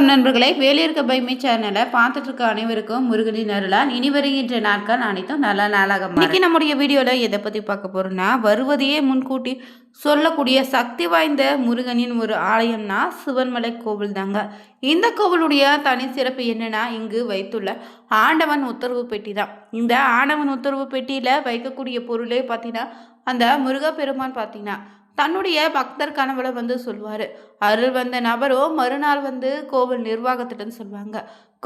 வணக்கம் நண்பர்களே. வேலியிருக்க பைமை சேனலை பார்த்துட்டு இருக்க அனைவருக்கும் முருகனின் அருளால் இனி வருகின்ற நாட்கள் அனைத்தும் நல்ல நாளாக இன்றைக்கி இன்னைக்கு நம்முடைய வீடியோவில் எதை பற்றி பார்க்க போகிறோன்னா வருவதையே முன்கூட்டி சொல்லக்கூடிய சக்தி வாய்ந்த முருகனின் ஒரு ஆலயம்னா சிவன்மலை கோவில் தாங்க. இந்த கோவிலுடைய தனி சிறப்பு என்னன்னா இங்கு வைத்துள்ள ஆண்டவன் உத்தரவு பெட்டி தான். இந்த ஆண்டவன் உத்தரவு பெட்டியில் வைக்கக்கூடிய பொருளே பார்த்தீங்கன்னா அந்த முருகப்பெருமான் பார்த்தீங்கன்னா தன்னுடைய பக்தர் கனவுல வந்து சொல்வார். அருள் வந்த நபரோ மறுநாள் வந்து கோவில் நிர்வாகத்திட்டன்னு சொல்லுவாங்க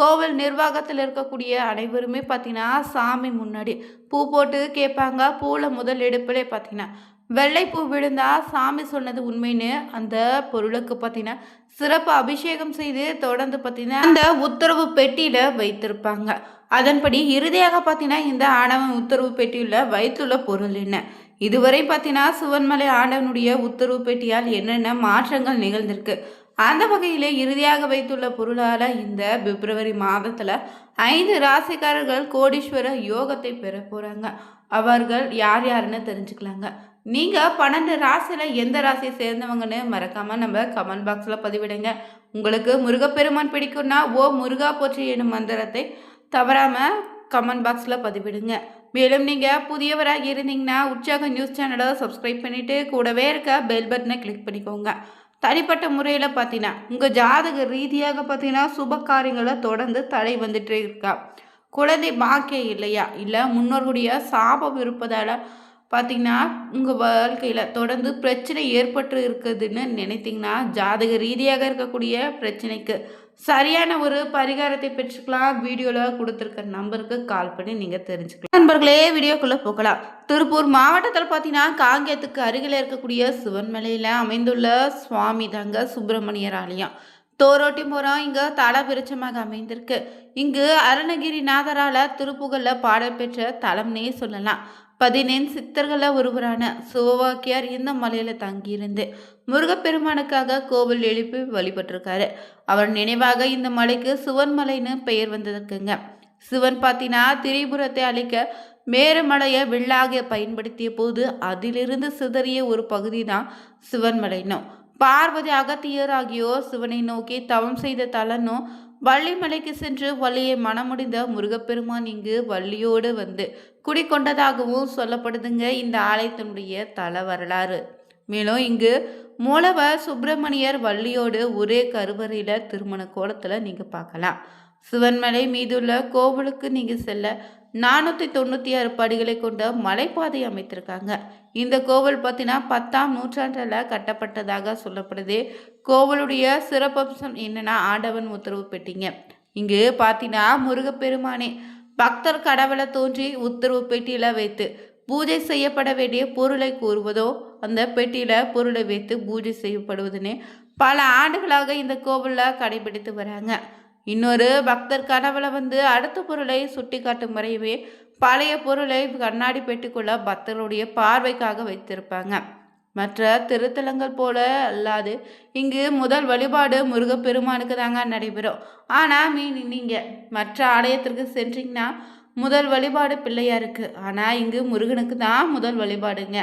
கோவில் நிர்வாகத்தில் இருக்கக்கூடிய அனைவருமே பார்த்தீங்கன்னா சாமி முன்னாடி பூ போட்டு கேட்பாங்க. பூவில் முதல் எடுப்பிலே பார்த்தீங்கன்னா வெள்ளைப்பூ விழுந்தா சாமி சொன்னது உண்மைன்னு அந்த பொருளுக்கு பார்த்தீங்கன்னா சிறப்பு அபிஷேகம் செய்து தொடர்ந்து பார்த்தீங்கன்னா அந்த உத்தரவு பெட்டியில் வைத்திருப்பாங்க. அதன்படி இறுதியாக பார்த்தீங்கன்னா இந்த ஆணவன் உத்தரவு பெட்டியில் வைத்துள்ள பொருள் என்ன? இதுவரை பார்த்தீங்கன்னா சிவன்மலை ஆண்டவனுடைய உத்தரவு பெட்டியால் என்னென்ன மாற்றங்கள் நிகழ்ந்திருக்கு? அந்த வகையிலே இறுதியாக வைத்துள்ள பொருளால் இந்த பிப்ரவரி மாதத்தில் ஐந்து ராசிக்காரர்கள் கோடீஸ்வர யோகத்தை பெற போகிறாங்க அவர்கள் யார் யாருன்னு தெரிஞ்சுக்கலாங்க. நீங்கள் பன்னெண்டு ராசியில் எந்த ராசியை சேர்ந்தவங்கன்னு மறக்காமல் நம்ம கமெண்ட் பாக்ஸில் பதிவிடுங்க. உங்களுக்கு முருகப்பெருமான் பிடிக்கும்னா ஓ முருகா போற்றி எனும் மந்திரத்தை தவறாமல் கமெண்ட் பாக்ஸில் பதிவிடுங்க. மேலும் நீங்கள் புதியவராக இருந்தீங்கன்னா உற்சாக நியூஸ் சேனலை சப்ஸ்கிரைப் பண்ணிவிட்டு கூடவே இருக்க பெல் பட்டனை கிளிக் பண்ணிக்கோங்க. தனிப்பட்ட முறையில் பார்த்தீங்கன்னா உங்கள் ஜாதக ரீதியாக பார்த்தீங்கன்னா சுப காரியங்களை தொடர்ந்து தடை வந்துட்டே இருக்கா? குழந்தை பாக்கியம் இல்லையா? இல்லை முன்னோர்களுடைய சாபம் இருப்பதால் பார்த்தீங்கன்னா உங்கள் வாழ்க்கையில் தொடர்ந்து பிரச்சனை ஏற்பட்டு இருக்குதுன்னு நினைத்தீங்கன்னா ஜாதக ரீதியாக இருக்கக்கூடிய பிரச்சனைக்கு சரியான ஒரு பரிகாரத்தை பெற்றுக்கலாம். வீடியோவில் கொடுத்துருக்க நம்பருக்கு கால் பண்ணி நீங்கள் தெரிஞ்சுக்கலாம். நண்பர்களே வீடியோக்குள்ளே போகலாம். திருப்பூர் மாவட்டத்தில் பார்த்தீங்கன்னா காங்கேயத்துக்கு அருகில் இருக்கக்கூடிய சிவன்மலையில் அமைந்துள்ள சுவாமி தாங்க சுப்பிரமணியர் ஆலயம். தோரோட்டிமுறம் இங்கே தல விருட்சமாக அமைந்திருக்கு. இங்கு அருணகிரிநாதரால் திருப்புகழில் பாடப்பெற்ற தலம்னே சொல்லலாம். பதினேன் சித்தர்களில் ஒருவரான சிவவாக்கியார் இந்த மலையில் தங்கியிருந்து முருகப்பெருமானுக்காக கோவில் எழுப்பி வழிபட்டிருக்காரு. அவர் நினைவாக இந்த மலைக்கு சிவன் மலைன்னு பெயர் வந்திருக்குங்க சிவன் பார்த்தீங்கன்னா திரிபுரத்தை அழிக்க மேருமலையை வில்லாக பயன்படுத்திய போது அதிலிருந்து சிதறிய ஒரு பகுதி தான் சிவன்மலைனும் பார்வதி அகத்தியர் ஆகியோர் சிவனை நோக்கி தவம் செய்த தலனும் வள்ளிமலைக்கு சென்று வள்ளியை மனமுடிந்த முருகப்பெருமான் இங்கு வள்ளியோடு வந்து குடிக்கொண்டதாகவும் சொல்லப்படுதுங்க இந்த ஆலயத்தினுடைய தல வரலாறு. மேலும் இங்கு மூலவர் சுப்பிரமணியர் வள்ளியோடு ஒரே கருவறையில் திருமண கோலத்தில் நீங்கள் பார்க்கலாம். சிவன்மலை மீதுள்ள கோவிலுக்கு நீங்கள் செல்ல நானூற்றி தொண்ணூற்றி ஆறு படிகளை கொண்ட மலைப்பாதை அமைத்திருக்காங்க. இந்த கோவில் பார்த்தீங்கன்னா பத்தாம் நூற்றாண்டில் கட்டப்பட்டதாக சொல்லப்படுது. கோவிலுடைய சிறப்பம்சம் என்னன்னா ஆண்டவன் உத்தரவு பெட்டிங்க. இங்கு பார்த்தீங்கன்னா முருகப்பெருமானே பக்தர் கடவுளை தோன்றி உத்தரவு பெட்டியில் வைத்து பூஜை செய்யப்பட வேண்டிய பொருளை கூறுவதோ அந்த பெட்டியில் பொருளை வைத்து பூஜை செய்யப்படுவதுன்னு பல ஆண்டுகளாக இந்த கோவிலில் கடைபிடித்து வராங்க. இன்னொரு பக்தர் கனவுல வந்து அடுத்த பொருளை சுட்டி காட்டும் முறையவே பழைய பொருளை கண்ணாடி பெட்டிக்குள்ள பக்தர்களுடைய பார்வைக்காக வைத்திருப்பாங்க. மற்ற திருத்தலங்கள் போல அல்லாது இங்கு முதல் வழிபாடு முருகப்பெருமானுக்கு தாங்க நடைபெறும். ஆனால் மீன் நீங்கள் மற்ற ஆலயத்திற்கு சென்றீங்கன்னா முதல் வழிபாடு பிள்ளையாருக்கு ஆனால் இங்கு முருகனுக்கு தான் முதல் வழிபாடுங்க.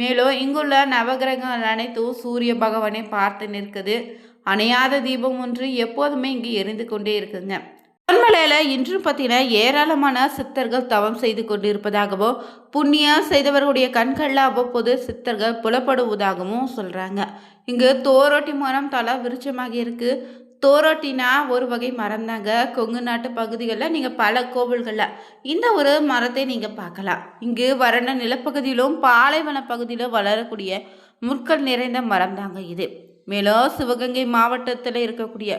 மேலும் இங்குள்ள நவகிரகங்கள் அனைத்தும் சூரிய பகவானை பார்த்து நிற்குது. அணையாத தீபம் ஒன்று எப்போதுமே இங்கு எரிந்து கொண்டே இருக்குங்க. பொன்மலையில் இன்றும் பார்த்தீங்கன்னா ஏராளமான சித்தர்கள் தவம் செய்து கொண்டிருப்பதாகவும் புண்ணியம் செய்தவர்களுடைய கண்களில் அவ்வப்போது சித்தர்கள் புலப்படுவதாகவும் சொல்கிறாங்க இங்கு தோரோட்டி மரம் தலா விருட்சமாக இருக்குது தோரோட்டினா ஒரு வகை மரம் தாங்க. கொங்கு நாட்டு பகுதிகளில் நீங்கள் பல கோவில்களில் இந்த ஒரு மரத்தை நீங்கள் பார்க்கலாம். இங்கு வறண்ட நிலப்பகுதியிலும் பாலைவன பகுதியிலும் வளரக்கூடிய முற்கள் நிறைந்த மரம் தாங்க இது. மேலும் சிவகங்கை மாவட்டத்தில் இருக்கக்கூடிய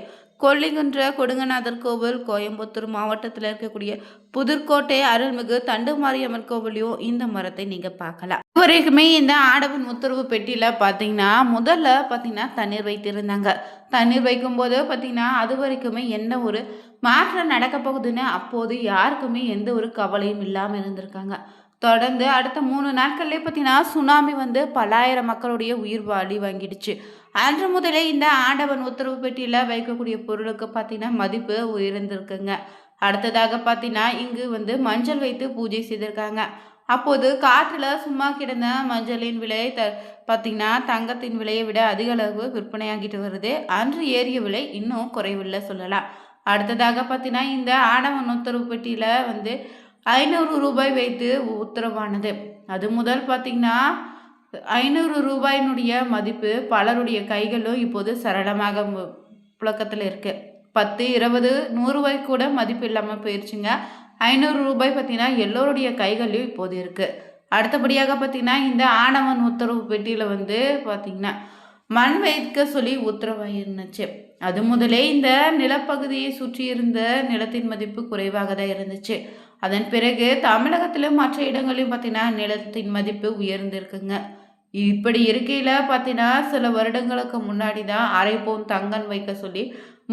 கொல்லிகுன்ற கொடுங்கநாதர் கோவில் கோயம்புத்தூர் மாவட்டத்தில் இருக்கக்கூடிய புதுர்கோட்டை அருள்மிகு தண்டுமாரியம்மன் கோவிலையும் இந்த மரத்தை நீங்கள் பார்க்கலாம். வரைக்குமே இந்த ஆடவன் உத்தரவு பெட்டியில் பார்த்தீங்கன்னா முதல்ல பார்த்தீங்கன்னா தண்ணீர் வைத்திருந்தாங்க. தண்ணீர் வைக்கும்போது பார்த்தீங்கன்னா அது வரைக்குமே என்ன ஒரு மாற்றம் நடக்க போகுதுன்னு அப்போது யாருக்குமே எந்த ஒரு கவலையும் இல்லாமல் இருந்திருக்காங்க. தொடர்ந்து அடுத்த மூணு நாட்கள்லேயே பார்த்தீங்கன்னா சுனாமி வந்து பல்லாயிரம் மக்களுடைய உயிர் வாழி வாங்கிடுச்சு. அன்று முதலே இந்த ஆண்டவன் உத்தரவு பெட்டியில் வைக்கக்கூடிய பொருளுக்கு பார்த்தீங்கன்னா மதிப்பு உயர்ந்திருக்குங்க. அடுத்ததாக பார்த்தீங்கன்னா இங்கு வந்து மஞ்சள் வைத்து பூஜை செய்திருக்காங்க. அப்போது காற்றில் சும்மா கிடந்த மஞ்சளின் விலை த பார்த்திங்கன்னா தங்கத்தின் விலையை விட அதிக அளவு விற்பனையாகிட்டு வருது. அன்று ஏறிய விலை இன்னும் குறைவில்லை சொல்லலாம். அடுத்ததாக பார்த்தீங்கன்னா இந்த ஆடவன் உத்தரவு பெட்டியில் வந்து ஐநூறு ரூபாய் வைத்து உத்தரவானது. அது முதல் பார்த்திங்கன்னா ஐநூறு ரூபாயினுடைய மதிப்பு பலருடைய கைகளும் இப்போது சரளமாக புழக்கத்தில் இருக்குது பத்து இருபது நூறு கூட மதிப்பு இல்லாமல் போயிடுச்சுங்க ஐநூறு ரூபாய் பார்த்தீங்கன்னா எல்லோருடைய கைகள்லையும் இப்போது இருக்குது அடுத்தபடியாக பார்த்தீங்கன்னா இந்த ஆணவன் உத்தரவு பெட்டியில் வந்து பார்த்திங்கன்னா மண் வைக்க சொல்லி உத்தரவாயிருந்துச்சு அது முதலே இந்த நிலப்பகுதியை சுற்றி இருந்த நிலத்தின் மதிப்பு குறைவாக தான் இருந்துச்சு. அதன் பிறகு தமிழகத்திலும் மற்ற இடங்களையும் பார்த்தீங்கன்னா நிலத்தின் மதிப்பு உயர்ந்திருக்குங்க. இப்படி இருக்கையில் பார்த்தீங்கன்னா சில வருடங்களுக்கு முன்னாடி தான் அரை பவுன் தங்கன் வைக்க சொல்லி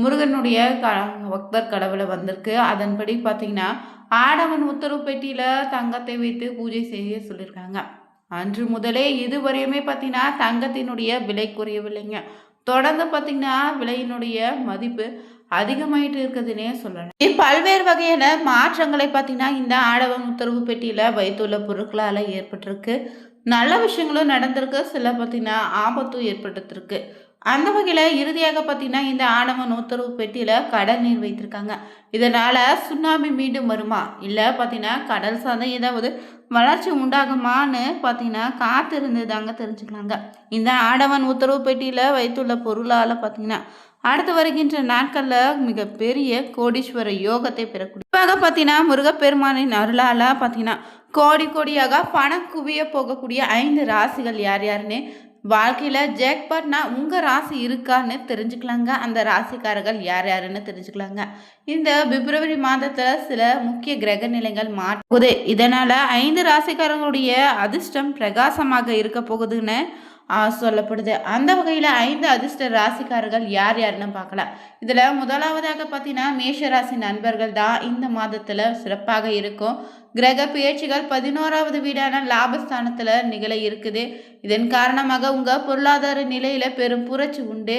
முருகனுடைய க பக்தர் கடவுளை வந்திருக்கு. அதன்படி பார்த்தீங்கன்னா ஆடவன் உத்தரவு பெட்டியில் தங்கத்தை வைத்து பூஜை செய்ய சொல்லியிருக்காங்க. அன்று முதலே இதுவரையுமே பார்த்தீங்கன்னா தங்கத்தினுடைய விலை குறையவில்லைங்க. தொடர்ந்து பார்த்தீங்கன்னா விலையினுடைய மதிப்பு அதிகமாயிட்டு இருக்குதுன்னே சொல்லணும் பல்வேறு வகையான மாற்றங்களை பார்த்தீங்கன்னா இந்த ஆடவன் உத்தரவு பெட்டியில் வைத்துள்ள பொருட்களால் ஏற்பட்டிருக்கு. நல்ல விஷயங்களும் நடந்திருக்கு. சில பார்த்தீங்கன்னா ஆபத்தும் ஏற்பட்டுருக்கு. அந்த வகையில் இறுதியாக பார்த்தீங்கன்னா இந்த ஆணவன் உத்தரவு பெட்டியில் கடல் நீர் வைத்திருக்காங்க. இதனால் சுனாமி மீண்டும் வருமா? இல்லை பார்த்தீங்கன்னா கடல் சார்ந்த ஏதாவது வளர்ச்சி உண்டாகுமான்னு பார்த்தீங்கன்னா காத்திருந்து தாங்க தெரிஞ்சுக்கலாங்க. இந்த ஆடவன் உத்தரவு பெட்டியில் வைத்துள்ள பொருளால் பார்த்தீங்கன்னா அடுத்து வருகின்ற நாட்களில் மிகப்பெரிய கோடீஸ்வர யோகத்தை பெறக்கூடிய குறிப்பாக பார்த்தீங்கன்னா முருகப்பெருமானின் அருளால் பார்த்தீங்கன்னா கோடி கோடியாக பணம் குவிய போகக்கூடிய ஐந்து ராசிகள் யார் யாருன்னு வாழ்க்கையில் ஜேக்பாட்னா உங்கள் ராசி இருக்கான்னு தெரிஞ்சுக்கலாங்க. அந்த ராசிக்காரர்கள் யார் யாருன்னு தெரிஞ்சுக்கலாங்க. இந்த பிப்ரவரி மாதத்தில் சில முக்கிய கிரக நிலைகள் மாற்றுது இதனால் ஐந்து ராசிக்காரர்களுடைய அதிர்ஷ்டம் பிரகாசமாக இருக்க போகுதுன்னு சொல்லப்படுது. அந்த வகையில் ஐந்து அதிர்ஷ்ட ராசிக்காரர்கள் யார் யாருன்னு பார்க்கலாம் இதில் முதலாவதாக பார்த்தீங்கன்னா மேஷ ராசி நண்பர்கள் தான் இந்த மாதத்தில் சிறப்பாக இருக்கும். கிரக பேச்சுகள் பதினோராவது வீடான லாபஸ்தானத்தில் நிகழ இருக்குது. இதன் காரணமாக உங்கள் பொருளாதார நிலையில் பெரும் புரட்சி உண்டு.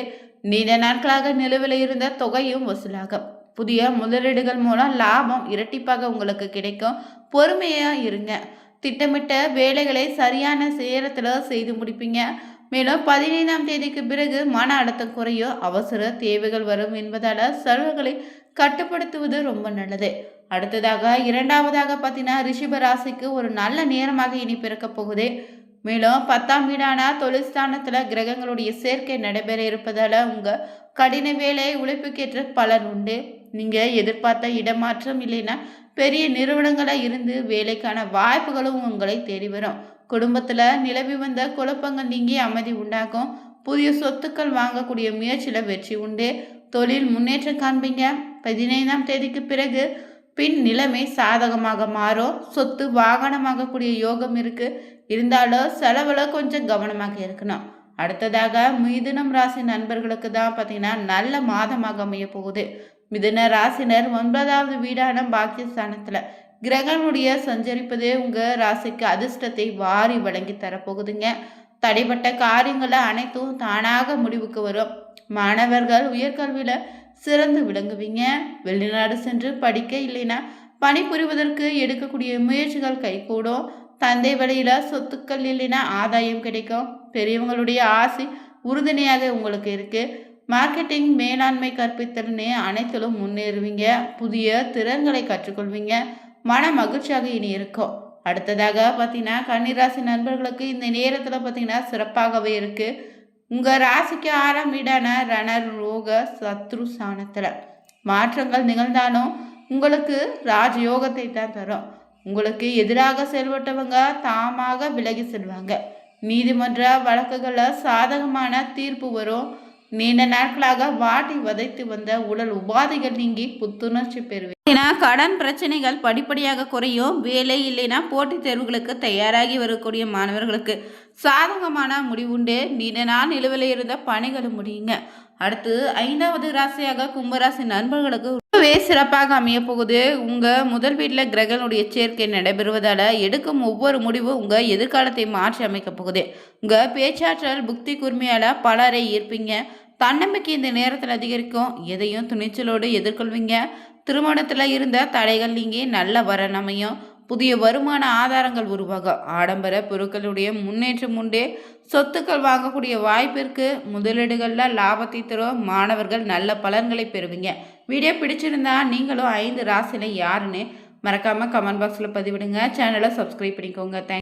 நீண்ட நாட்களாக நிலுவில் இருந்த தொகையும் வசூலாகும். புதிய முதலீடுகள் மூலம் லாபம் இரட்டிப்பாக உங்களுக்கு கிடைக்கும். பொறுமையாக இருங்க. திட்டமிட்ட வேலைகளை சரியான சேரத்தில் செய்து முடிப்பீங்க. மேலும் பதினைந்தாம் தேதிக்கு பிறகு மன அழுத்தம் குறையும் அவசர தேவைகள் வரும் என்பதால் செலவுகளை கட்டுப்படுத்துவது ரொம்ப நல்லது. அடுத்ததாக இரண்டாவதாக பார்த்தீங்கன்னா ரிஷப ராசிக்கு ஒரு நல்ல நேரமாக இனி பிறக்க போகுது. மேலும் பத்தாம் வீடான தொழிற்ஸ்தானத்தில் கிரகங்களுடைய சேர்க்கை நடைபெற இருப்பதால் உங்கள் கடின வேலை உழைப்புக்கேற்ற பலன் உண்டு. நீங்கள் எதிர்பார்த்த இடமாற்றம் இல்லைன்னா பெரிய நிறுவனங்களாக இருந்து வேலைக்கான வாய்ப்புகளும் உங்களை தேடி வரும். குடும்பத்தில் நிலவி வந்த குழப்பங்கள் நீங்கி அமைதி உண்டாகும். புதிய சொத்துக்கள் வாங்கக்கூடிய முயற்சியில் வெற்றி உண்டு. தொழில் முன்னேற்றம் காண்பீங்க. பதினைந்தாம் தேதிக்கு பிறகு பின் நிலைமை சாதகமாக மாறும். சொத்து வாகனமாகக்கூடிய யோகம் இருக்குது இருந்தாலும் செலவில் கொஞ்சம் கவனமாக இருக்கணும். அடுத்ததாக மிதுனம் ராசி நண்பர்களுக்கு தான் பார்த்தீங்கன்னா நல்ல மாதமாக அமைய போகுது. மிதுன ராசினர் ஒன்பதாவது வீடான பாக்கியஸ்தானத்தில். கிரகனுடைய சஞ்சரிப்பது உங்கள் ராசிக்கு அதிர்ஷ்டத்தை வாரி வழங்கி தரப்போகுதுங்க. தடைப்பட்ட காரியங்களை அனைத்தும் தானாக முடிவுக்கு வரும். மாணவர்கள் உயர்கல்வியில் சிறந்து விளங்குவீங்க. வெளிநாடு சென்று படிக்க இல்லைன்னா பணிபுரிவதற்கு எடுக்கக்கூடிய முயற்சிகள் கைகூடும். தந்தை வழியில் சொத்துக்கள் இல்லைன்னா ஆதாயம் கிடைக்கும். பெரியவங்களுடைய ஆசை உறுதுணையாக உங்களுக்கு இருக்குது மார்க்கெட்டிங் மேலாண்மை கற்பித்தல்னு அனைத்திலும் முன்னேறுவீங்க. புதிய திறன்களை கற்றுக்கொள்வீங்க. மன மகிழ்ச்சியாக இனி இருக்கும் அடுத்ததாக பார்த்தீங்கன்னா கன்னிராசி நண்பர்களுக்கு இந்த நேரத்தில் பார்த்தீங்கன்னா சிறப்பாகவே இருக்குது உங்கள் ராசிக்கு ஆறாம் வீடான ரணர் ரோக சத்ரு சாணத்தில் மாற்றங்கள் நிகழ்ந்தாலும் உங்களுக்கு ராஜயோகத்தை தான் தரும். உங்களுக்கு எதிராக செயல்பட்டவங்க தாமாக விலகி செல்வாங்க. நீதிமன்ற வழக்குகளில் சாதகமான தீர்ப்பு வரும். நீண்ட நாட்களாக வாட்டி வதைத்து வந்த உடல் உபாதைகள் நீங்கி புத்துணர்ச்சி பெறுவேன் ஏன்னா கடன் பிரச்சனைகள் படிப்படியாக குறையும் வேலை இல்லைன்னா போட்டித் தேர்வுகளுக்கு தயாராகி வரக்கூடிய மாணவர்களுக்கு சாதகமான முடிவுண்டு. நீண்ட நாள் நிலுவையில் இருந்த பணிகளும் முடியுங்க. அடுத்து ஐந்தாவது ராசியாக கும்பராசி நண்பர்களுக்கு ரொம்பவே சிறப்பாக அமைய போகுது. உங்கள் முதல் வீட்டில் கிரகனுடைய சேர்க்கை நடைபெறுவதால் எடுக்கும் ஒவ்வொரு முடிவும் உங்கள் எதிர்காலத்தை மாற்றி அமைக்க போகுது. உங்கள் பேச்சாற்றல் புக்தி கூர்மையால் பலரை ஈர்ப்பீங்க. தன்னம்பிக்கை இந்த நேரத்தில் அதிகரிக்கும். எதையும் துணிச்சலோடு எதிர்கொள்வீங்க. திருமணத்தில் இருந்த தடைகள் நீங்கி நல்ல வரன் அமையும். புதிய வருமான ஆதாரங்கள் உருவாகும் ஆடம்பர பொருட்களுடைய முன்னேற்றம் உண்டே. சொத்துக்கள் வாங்கக்கூடிய வாய்ப்பிற்கு முதலீடுகளில் லாபத்தை தரும் மாணவர்கள் நல்ல பலன்களை பெறுவீங்க. வீடியோ பிடிச்சிருந்தா நீங்களும் ஐந்து ராசியில் யாருன்னு மறக்காமல் கமெண்ட் பாக்ஸில் பதிவிடுங்க. சேனலை சப்ஸ்கிரைப் பண்ணிக்கோங்க. தேங்க்